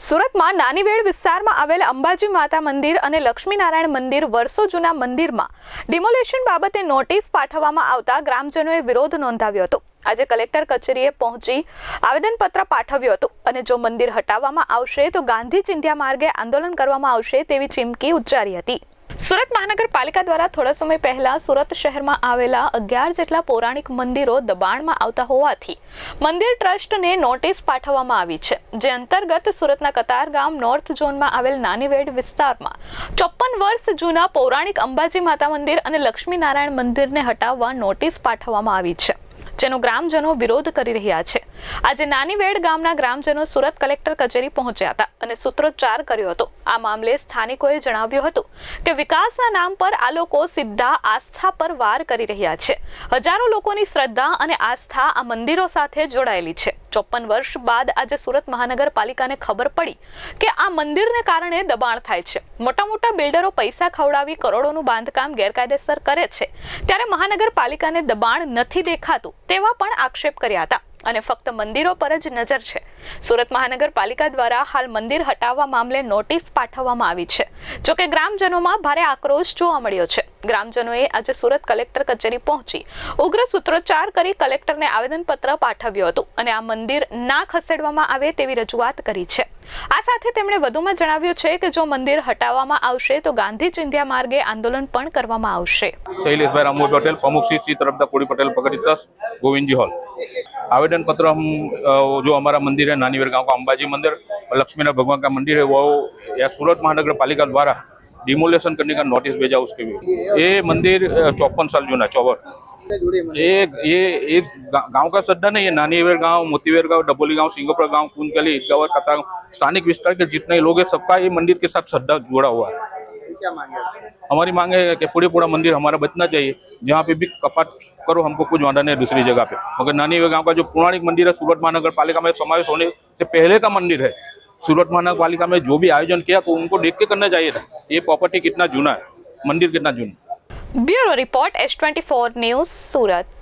સુરતમાં નાનીવેડ વિસ્તારમાં આવેલ અંબાજી માતા મંદિર અને લક્ષ્મીનારાયણ મંદિર વર્ષો જૂના મંદિરમાં ડિમોલેશન બાબતે નોટિસ પાઠવવામાં આવતા ગ્રામજનોએ વિરોધ નોંધાવ્યો હતો. આજે કલેક્ટર કચેરીએ પહોંચી આવેદનપત્ર પાઠવ્યું હતું અને જો મંદિર હટાવવામાં આવશે તો ગાંધી ચિંધ્યા માર્ગે આંદોલન કરવામાં આવશે તેવી ચીમકી ઉચ્ચારી હતી. સુરત મહાનગરપાલિકા દ્વારા થોડા સમય પહેલા સુરત શહેરમાં આવેલા અગિયાર જેટલા પૌરાણિક મંદિરો દબાણમાં આવતા હોવાથી મંદિર ટ્રસ્ટને નોટિસ પાઠવવામાં આવી છે. જે અંતર્ગત સુરતના કતાર ગામ નોર્થ ઝોનમાં આવેલ નાનીવેડ વિસ્તારમાં ચોપન વર્ષ જૂના પૌરાણિક અંબાજી માતા મંદિર અને લક્ષ્મીનારાયણ મંદિરને હટાવવા નોટિસ પાઠવવામાં આવી છે. જેનો ગ્રામજનો વિરોધ કરી રહ્યા છે. આજે નાનીવેડ ગામના ગ્રામજનો સુરત કલેક્ટર કચેરી પહોંચ્યા હતા અને સૂત્રોચ્ચાર કર્યો હતો. આ મામલે સ્થાનિકોએ જણાવ્યું હતું કે વિકાસના નામ પર આ લોકો સીધા આસ્થા પર વાર કરી રહ્યા છે. હજારો લોકોની શ્રદ્ધા અને આસ્થા આ મંદિરો સાથે જોડાયેલી છે. ચોપન વર્ષ બાદ આજે સુરત મહાનગરપાલિકાને ખબર પડી કે આ મંદિરને કારણે દબાણ થાય છે. મોટા મોટા બિલ્ડરો પૈસા ખવડાવી કરોડોનું બાંધકામ ગેરકાયદેસર કરે છે. ત્યારે મહાનગરપાલિકાને દબાણ નથી દેખાતું તેવા પણ આક્ષેપ કર્યા હતા. અને ફક્ત મંદિરો પર જ નજર છે. સુરત મહાનગરપાલિકા દ્વારા હાલ મંદિર હટાવવા મામલે નોટિસ પાઠવવામાં આવી છે. જોકે ગ્રામજનોમાં ભારે આક્રોશ જોવા મળ્યો છે. ગ્રામજનોએ આજે સુરત કલેક્ટર કચેરી પહોંચી ઉગ્ર સૂત્રોચ્ચાર કરી કલેક્ટરને આવેદનપત્ર પાઠવ્યું હતું અને આ મંદિર ના ખસેડવામાં આવે તેવી રજૂઆત કરી છે. આ સાથે તેમણે વધુમાં જણાવ્યું છે કે જો મંદિર હટાવવામાં આવશે તો ગાંધી ચિંધ્યા માર્ગે આંદોલન પણ કરવામાં આવશે. શૈલેષભાઈ રામુ પટેલ, પ્રમુખ શ્રી શ્રી તરફદાર કોડી પટેલ પગડી ટ્રસ્ટ, ગોવિંદજી હોલ. आवेदन पत्र हम जो हमारा मंदिर है, नानीवेर गाँव का अंबाजी मंदिर, और लक्ष्मीनारायण भगवान का मंदिर है, वो या सूरत महानगर पालिका द्वारा डिमोलेशन करने का नोटिस भेजा उसके लिए ये मंदिर चौपन साल जूना चौवन ये ये ये गा- गाँव का सड्डा नहीं है, नानीवेर गाँव, मोतीवेर गाँव, डबोली गाँव, सिंगोपुर गाँव कुंदकली ईदगावर स्थानिक विस्तार के जितने लोग हैं, सबका ये मंदिर के साथ श्रद्धा जुड़ा हुआ है? हमारी मांग है कि पूरे पूरा मंदिर हमारा बचना चाहिए जहाँ पे भी कपाट करो हमको कुछ वादा नहीं दूसरी जगह पे मगर नानी गांव का जो पौराणिक मंदिर है सूरत महानगर पालिका में समावेश होने से पहले का मंदिर है सूरत महानगर पालिका में जो भी आयोजन किया तो उनको देख के करना चाहिए था ये प्रॉपर्टी कितना जूना है मंदिर कितना जूना bureau report S twenty news Surat